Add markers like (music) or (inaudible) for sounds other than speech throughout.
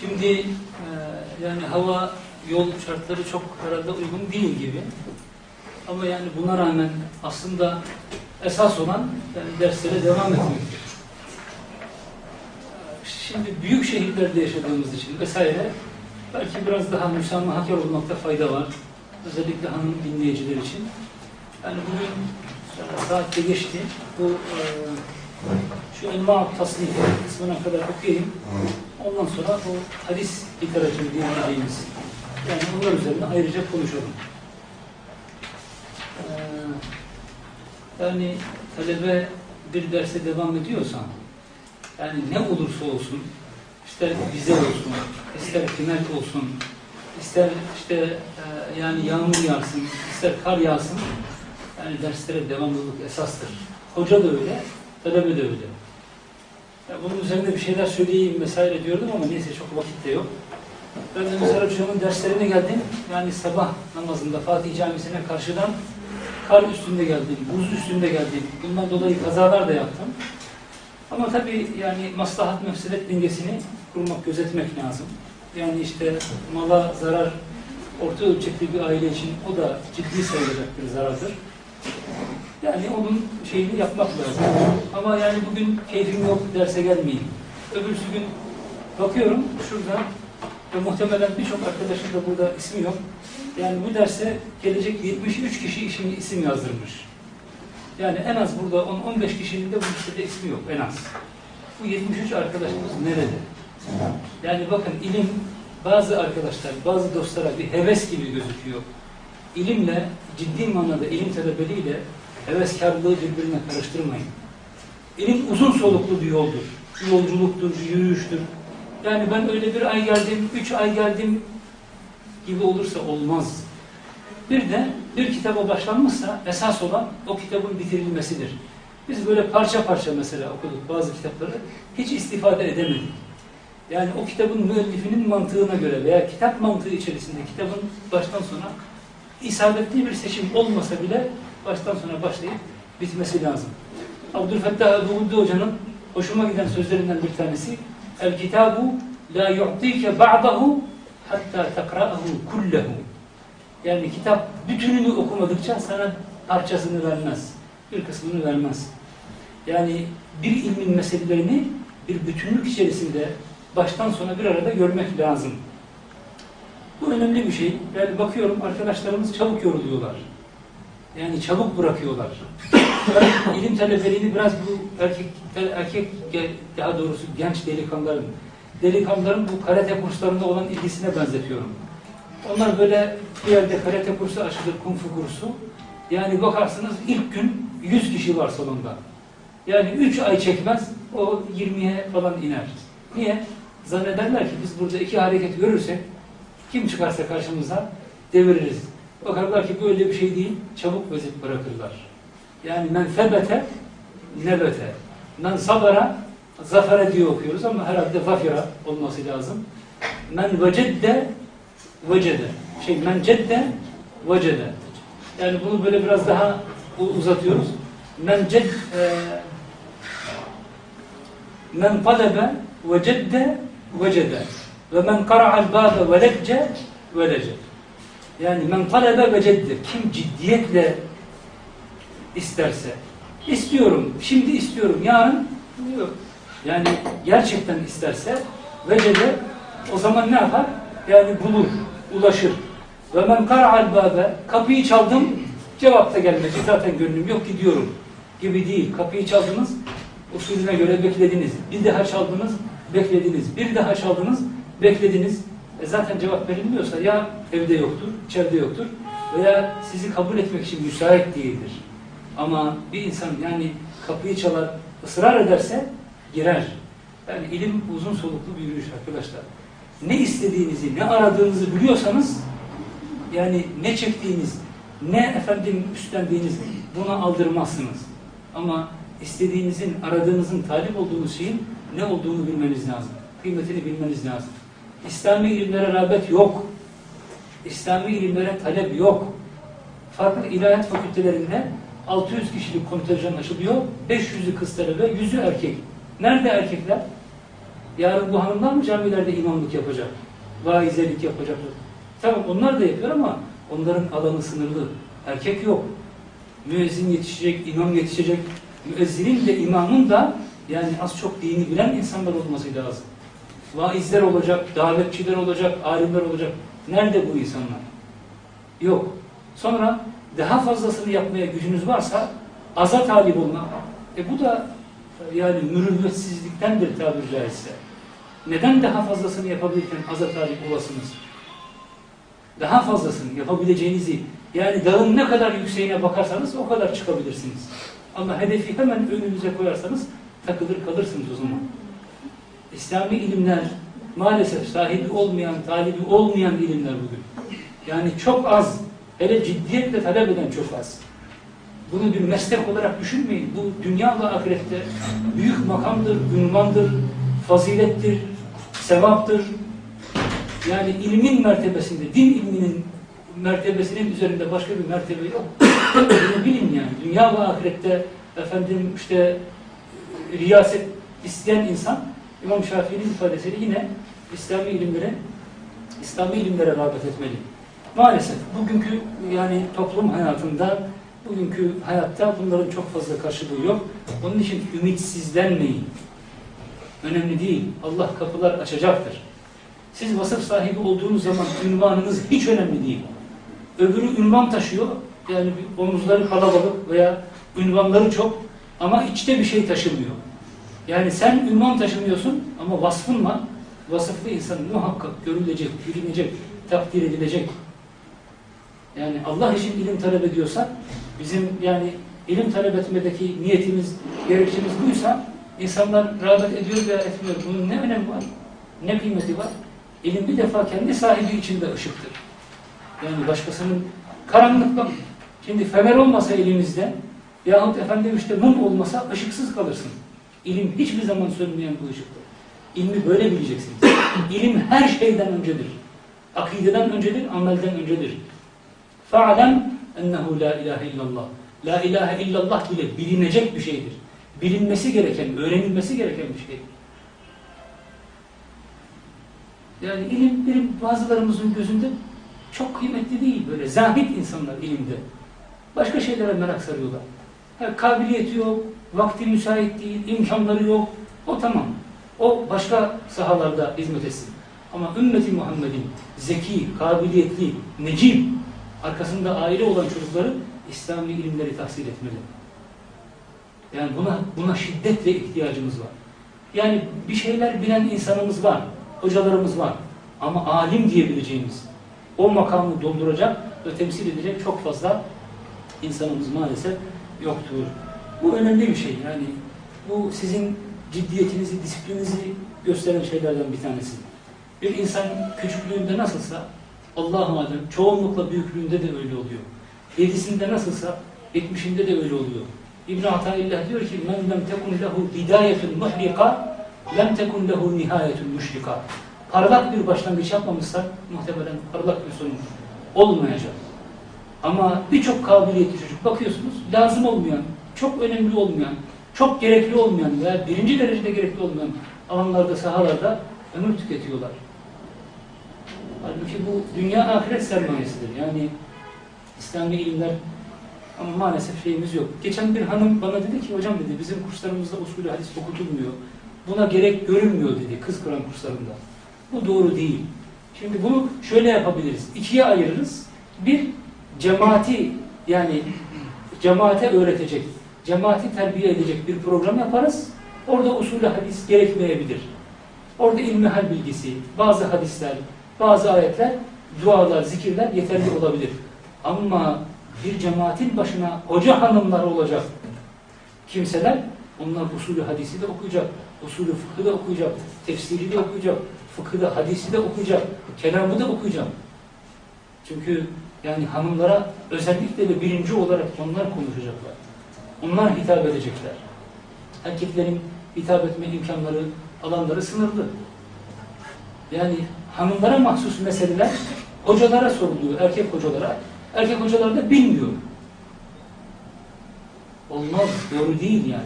Şimdi e, yani hava yol şartları çok herhalde uygun değil gibi. Ama yani buna rağmen aslında esas olan yani derslere devam etmektir. Şimdi büyük şehirlerde yaşadığımız için vesaire belki biraz daha müsamahakar olmakta fayda var. Özellikle hanım dinleyiciler için. Yani bugün saatte geçti. Bu e, şu elma tasnif kısmına kadar okuyayım. Ondan sonra bu hadis literatürü diyebileceğimiz yani onlar üzerine ayrıca konuşalım. Ee, yani talebe bir derse devam ediyorsa yani ne olursa olsun ister vize olsun, ister final olsun, ister işte e, yani yağmur yağsın, ister kar yağsın yani derslere devamlılık esastır. Hoca da öyle, talebe de öyle. Ya bunun üzerinde bir şeyler söyleyeyim vesaire diyordum ama neyse çok vakit de yok. Ben de mesela hocamın derslerine geldim. Yani sabah namazında Fatih Camisi'ne karşıdan kar üstünde geldim, buz üstünde geldim. Bundan dolayı kazalar da yaptım. Ama tabii yani maslahat mefsedet dengesini kurmak, gözetmek lazım. Yani işte mala zarar orta ölçekli bir aile için o da ciddi sayılacak bir zarardır. Yani onun şeyini yapmak lazım. Ama yani bugün keyfim yok, derse gelmeyeyim. Öbürsü gün bakıyorum şurada ve muhtemelen birçok arkadaşın da burada ismi yok. Yani bu derse gelecek 73 kişi işini isim yazdırmış. Yani en az burada 10-15 kişinin de bu listede ismi yok en az. Bu 73 arkadaşımız nerede? Yani bakın ilim bazı arkadaşlar, bazı dostlara bir heves gibi gözüküyor. İlimle, ciddi manada ilim talebeliğiyle heveskarlığı birbirine karıştırmayın. İlim uzun soluklu bir yoldur. Bir yolculuktur, bir yürüyüştür. Yani ben öyle bir ay geldim, üç ay geldim gibi olursa olmaz. Bir de bir kitaba başlanmışsa esas olan o kitabın bitirilmesidir. Biz böyle parça parça mesela okuduk bazı kitapları hiç istifade edemedik. Yani o kitabın müellifinin mantığına göre veya kitap mantığı içerisinde kitabın baştan sona isabetli bir seçim olmasa bile baştan sona başlayıp bitmesi lazım. Abdülfettah Ebu Hoca'nın hoşuma giden sözlerinden bir tanesi El kitabu la yu'tike ba'dahu hatta takra'ahu kullehu. Yani kitap bütününü okumadıkça sana parçasını vermez. Bir kısmını vermez. Yani bir ilmin meselelerini bir bütünlük içerisinde baştan sona bir arada görmek lazım. Bu önemli bir şey. Yani bakıyorum arkadaşlarımız çabuk yoruluyorlar. Yani çabuk bırakıyorlar. (coughs) İlim talebeliğini biraz bu erkek, erkek daha doğrusu genç delikanlıların, delikanlıların bu karate kurslarında olan ilgisine benzetiyorum. Onlar böyle bir yerde karate kursu açılır, kung fu kursu. Yani bakarsınız ilk gün 100 kişi var salonda. Yani 3 ay çekmez, o 20'ye falan iner. Niye? Zannederler ki biz burada iki hareket görürsek, kim çıkarsa karşımıza deviririz. Bakarlar ki böyle bir şey değil, çabuk vezip bırakırlar. Yani men febete nebete. Men sabara zafere diye okuyoruz ama herhalde zafira olması lazım. Men vecedde vecede. Şey men cedde vecede. Yani bunu böyle biraz daha uzatıyoruz. Men ced e, men talebe vecedde vecede ve men kara'al bâbe velecce velece. Yani men talebe ve ceddi. Kim ciddiyetle isterse. istiyorum, şimdi istiyorum, yarın yok. Yani gerçekten isterse vecede o zaman ne yapar? Yani bulur, ulaşır. Ve men kara'al bâbe kapıyı çaldım, cevap da gelmedi. Zaten gönlüm yok gidiyorum gibi değil. Kapıyı çaldınız, usulüne göre beklediniz. Bir daha çaldınız, beklediniz. Bir daha çaldınız, beklediniz. E zaten cevap verilmiyorsa ya evde yoktur, içeride yoktur veya sizi kabul etmek için müsait değildir. Ama bir insan yani kapıyı çalar, ısrar ederse girer. Yani ilim uzun soluklu bir yürüyüş arkadaşlar. Ne istediğinizi, ne aradığınızı biliyorsanız yani ne çektiğiniz, ne efendim üstlendiğiniz buna aldırmazsınız. Ama istediğinizin, aradığınızın, talip olduğunuz şeyin ne olduğunu bilmeniz lazım. Kıymetini bilmeniz lazım. İslami ilimlere rağbet yok. İslami ilimlere talep yok. Farklı ilahiyat fakültelerinde 600 kişilik kontenjan açılıyor. 500'ü kız talebe, 100'ü erkek. Nerede erkekler? Yarın bu hanımlar mı camilerde imamlık yapacak? Vaizlelik yapacak? Tamam onlar da yapıyor ama onların alanı sınırlı. Erkek yok. Müezzin yetişecek, imam yetişecek. Müezzinin de imamın da yani az çok dini bilen insanlar olması lazım. Vaizler olacak, davetçiler olacak, alimler olacak. Nerede bu insanlar? Yok. Sonra daha fazlasını yapmaya gücünüz varsa aza talip olmak. E bu da yani mürüvvetsizliktendir tabiri caizse. Neden daha fazlasını yapabilirken aza talip olasınız? Daha fazlasını yapabileceğinizi yani dağın ne kadar yükseğine bakarsanız o kadar çıkabilirsiniz. Ama hedefi hemen önünüze koyarsanız takılır kalırsınız o zaman. İslami ilimler maalesef sahibi olmayan, talibi olmayan ilimler bugün. Yani çok az, hele ciddiyetle talep eden çok az. Bunu bir meslek olarak düşünmeyin. Bu dünya ve ahirette büyük makamdır, ünvandır, fazilettir, sevaptır. Yani ilmin mertebesinde, din ilminin mertebesinin üzerinde başka bir mertebe yok. Bunu bilin yani. Dünya ve ahirette efendim işte riyaset isteyen insan İmam Şafii'nin ifadesiyle yine İslami ilimlere İslami ilimlere rağbet etmeli. Maalesef bugünkü yani toplum hayatında bugünkü hayatta bunların çok fazla karşılığı yok. Onun için ümitsizlenmeyin. Önemli değil. Allah kapılar açacaktır. Siz vasıf sahibi olduğunuz zaman ünvanınız hiç önemli değil. Öbürü ünvan taşıyor. Yani omuzları kalabalık veya ünvanları çok ama içte bir şey taşımıyor. Yani sen ünvan taşımıyorsun ama vasfın var. Vasıflı insan muhakkak görülecek, bilinecek, takdir edilecek. Yani Allah için ilim talep ediyorsak bizim yani ilim talep etmedeki niyetimiz, gerekçemiz buysa insanlar rağbet ediyor veya etmiyor. Bunun ne önemi var? Ne kıymeti var? İlim bir defa kendi sahibi için de ışıktır. Yani başkasının karanlıkla şimdi fener olmasa elimizde yahut efendim işte mum olmasa ışıksız kalırsın. İlim hiçbir zaman sönmeyen bir ışıktır. İlmi böyle bileceksiniz. İlim her şeyden öncedir. Akideden öncedir, amelden öncedir. Fa'lem ennehu la ilahe illallah. La ilahe illallah bile bilinecek bir şeydir. Bilinmesi gereken, öğrenilmesi gereken bir şeydir. Yani ilim, ilim bazılarımızın gözünde çok kıymetli değil böyle. Zahit insanlar ilimde. Başka şeylere merak sarıyorlar. Yani kabiliyeti yok, vakti müsait değil, imkanları yok. O tamam. O başka sahalarda hizmet etsin. Ama ümmeti Muhammed'in zeki, kabiliyetli, necip, arkasında aile olan çocukları İslami ilimleri tahsil etmeli. Yani buna buna şiddetle ihtiyacımız var. Yani bir şeyler bilen insanımız var, hocalarımız var. Ama alim diyebileceğimiz, o makamı dolduracak ve temsil edecek çok fazla insanımız maalesef yoktur. Bu önemli bir şey. Yani bu sizin ciddiyetinizi, disiplininizi gösteren şeylerden bir tanesi. Bir insan küçüklüğünde nasılsa Allahu alem çoğunlukla büyüklüğünde de öyle oluyor. Yedisinde nasılsa yetmişinde de öyle oluyor. İbn Ataillah diyor ki men lem tekun lehu bidayetun muhrika lem tekun lehu nihayetun müşrika. Parlak bir başlangıç yapmamışsa muhtemelen parlak bir sonu olmayacak. Ama birçok kabiliyetli çocuk bakıyorsunuz lazım olmayan, çok önemli olmayan, çok gerekli olmayan veya birinci derecede gerekli olmayan alanlarda, sahalarda ömür tüketiyorlar. Halbuki bu dünya ahiret sermayesidir. Yani İslami ilimler ama maalesef şeyimiz yok. Geçen bir hanım bana dedi ki hocam dedi bizim kurslarımızda usulü hadis okutulmuyor. Buna gerek görülmüyor dedi kız Kur'an kurslarında. Bu doğru değil. Şimdi bunu şöyle yapabiliriz. İkiye ayırırız. Bir, cemaati yani cemaate öğretecek, cemaati terbiye edecek bir program yaparız. Orada usulü hadis gerekmeyebilir. Orada ilmihal bilgisi, bazı hadisler, bazı ayetler, dualar, zikirler yeterli olabilir. Ama bir cemaatin başına hoca hanımlar olacak kimseler, onlar usulü hadisi de okuyacak, usulü fıkhı da okuyacak, tefsiri de okuyacak, fıkhı da hadisi de okuyacak, kelamı da okuyacak. Çünkü yani hanımlara özellikle ve birinci olarak onlar konuşacaklar. Onlar hitap edecekler. Erkeklerin hitap etme imkanları, alanları sınırlı. Yani hanımlara mahsus meseleler hocalara soruluyor, erkek hocalara. Erkek hocalar da bilmiyor. Olmaz, doğru değil yani.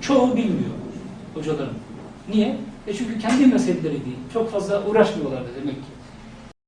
Çoğu bilmiyor hocaların. Niye? E çünkü kendi meseleleri değil. Çok fazla uğraşmıyorlardı demek ki.